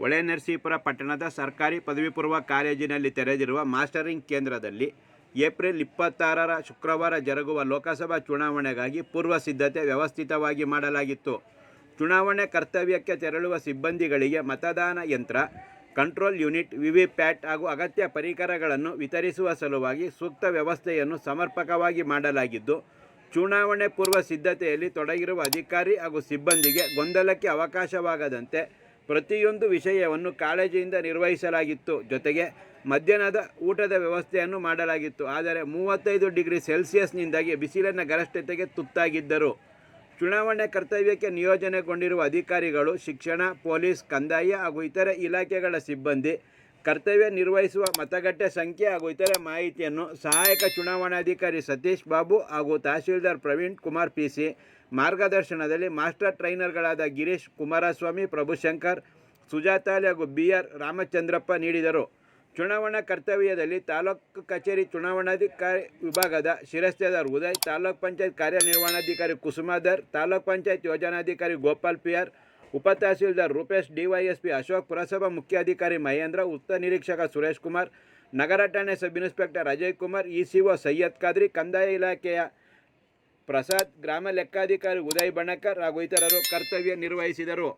ಹೊಳೆನರಸೀಪುರ ಪಟ್ಟಣದ ಸರ್ಕಾರಿ ಪದವಿ ಪೂರ್ವ ಕಾಲೇಜಿನಲ್ಲಿ ತೆರೆದಿರುವ ಮಾಸ್ಟರಿಂಗ್ ಕೇಂದ್ರದಲ್ಲಿ ಏಪ್ರಿಲ್ ಇಪ್ಪತ್ತಾರರ ಶುಕ್ರವಾರ ಜರುಗುವ ಲೋಕಸಭಾ ಚುನಾವಣೆಗಾಗಿ ಪೂರ್ವ ಸಿದ್ಧತೆ ವ್ಯವಸ್ಥಿತವಾಗಿ ಮಾಡಲಾಗಿತ್ತು. ಚುನಾವಣೆ ಕರ್ತವ್ಯಕ್ಕೆ ತೆರಳುವ ಸಿಬ್ಬಂದಿಗಳಿಗೆ ಮತದಾನ ಯಂತ್ರ, ಕಂಟ್ರೋಲ್ ಯೂನಿಟ್ ವಿವಿ ಪ್ಯಾಟ್ ಹಾಗೂ ಅಗತ್ಯ ಪರಿಕರಗಳನ್ನು ವಿತರಿಸುವ ಸಲುವಾಗಿ ಸೂಕ್ತ ವ್ಯವಸ್ಥೆಯನ್ನು ಸಮರ್ಪಕವಾಗಿ ಮಾಡಲಾಗಿದ್ದು, ಚುನಾವಣೆ ಪೂರ್ವ ಸಿದ್ಧತೆಯಲ್ಲಿ ತೊಡಗಿರುವ ಅಧಿಕಾರಿ ಹಾಗೂ ಸಿಬ್ಬಂದಿಗೆ ಗೊಂದಲಕ್ಕೆ ಅವಕಾಶವಾಗದಂತೆ ಪ್ರತಿಯೊಂದು ವಿಷಯವನ್ನು ಕಾಳಜಿಯಿಂದ ನಿರ್ವಹಿಸಲಾಗಿತ್ತು. ಜೊತೆಗೆ ಮಧ್ಯಾಹ್ನದ ಊಟದ ವ್ಯವಸ್ಥೆಯನ್ನು ಮಾಡಲಾಗಿತ್ತು. ಆದರೆ ಮೂವತ್ತೈದು ಡಿಗ್ರಿ ಸೆಲ್ಸಿಯಸ್ನಿಂದಾಗಿ ಬಿಸಿಲಿನ ಗರಿಷ್ಠತೆಗೆ ತುತ್ತಾಗಿದ್ದರು. ಚುನಾವಣೆ ಕರ್ತವ್ಯಕ್ಕೆ ನಿಯೋಜನೆಗೊಂಡಿರುವ ಅಧಿಕಾರಿಗಳು, ಶಿಕ್ಷಣ, ಪೊಲೀಸ್, ಕಂದಾಯ ಹಾಗೂ ಇತರೆ ಇಲಾಖೆಗಳ ಸಿಬ್ಬಂದಿ ಕರ್ತವ್ಯ ನಿರ್ವಹಿಸುವ ಮತಗಟ್ಟೆ ಸಂಖ್ಯೆ ಹಾಗೂ ಇತರೆ ಮಾಹಿತಿಯನ್ನು ಸಹಾಯಕ ಚುನಾವಣಾಧಿಕಾರಿ ಸತೀಶ್ ಬಾಬು ಹಾಗೂ ತಹಸೀಲ್ದಾರ್ ಪ್ರವೀಣ್ ಕುಮಾರ್ ಪಿ ಸಿ ಮಾರ್ಗದರ್ಶನದಲ್ಲಿ ಮಾಸ್ಟರ್ ಟ್ರೈನರ್ಗಳಾದ ಗಿರೀಶ್ ಕುಮಾರಸ್ವಾಮಿ ಪ್ರಭುಶಂಕರ್ ಸುಜಾತಾಲಿ ಹಾಗೂ ಬಿ ಆರ್ ರಾಮಚಂದ್ರಪ್ಪ ನೀಡಿದರು. ಚುನಾವಣಾ ಕರ್ತವ್ಯದಲ್ಲಿ ತಾಲೂಕು ಕಚೇರಿ ಚುನಾವಣಾಧಿಕಾರಿ ವಿಭಾಗದ ಶಿರಸ್ತೇದಾರ್ ಉದಯ್ ತಾಲೂಕ್ ಪಂಚಾಯತ್ ಕಾರ್ಯನಿರ್ವಹಣಾಧಿಕಾರಿ ಕುಸುಮಾಧರ್, ತಾಲೂಕ್ ಪಂಚಾಯತ್ ಯೋಜನಾಧಿಕಾರಿ ಗೋಪಾಲ್ ಪಿ ಆರ್ ಉಪ ತಹಸೀಲ್ದಾರ್ ರೂಪೇಶ್ ಡಿವೈಎಸ್ಪಿ ಅಶೋಕ್ ಪುರಸಭಾ ಮುಖ್ಯಾಧಿಕಾರಿ ಮಹೇಂದ್ರ ಉತ್ತರ ನಿರೀಕ್ಷಕ ಸುರೇಶ್ ಕುಮಾರ್, ನಗರ ಠಾಣೆ sub inspector Ajay Kumar, ECO Syed Khadri, ಕಂದಾಯ ಇಲಾಖೆಯ ಪ್ರಸಾದ್, ಗ್ರಾಮ ಲೆಕ್ಕಾಧಿಕಾರಿ ಉದಯ್ ಬಣಕರ್ ಹಾಗೂ ಇತರರು ಕರ್ತವ್ಯ ನಿರ್ವಹಿಸಿದರು.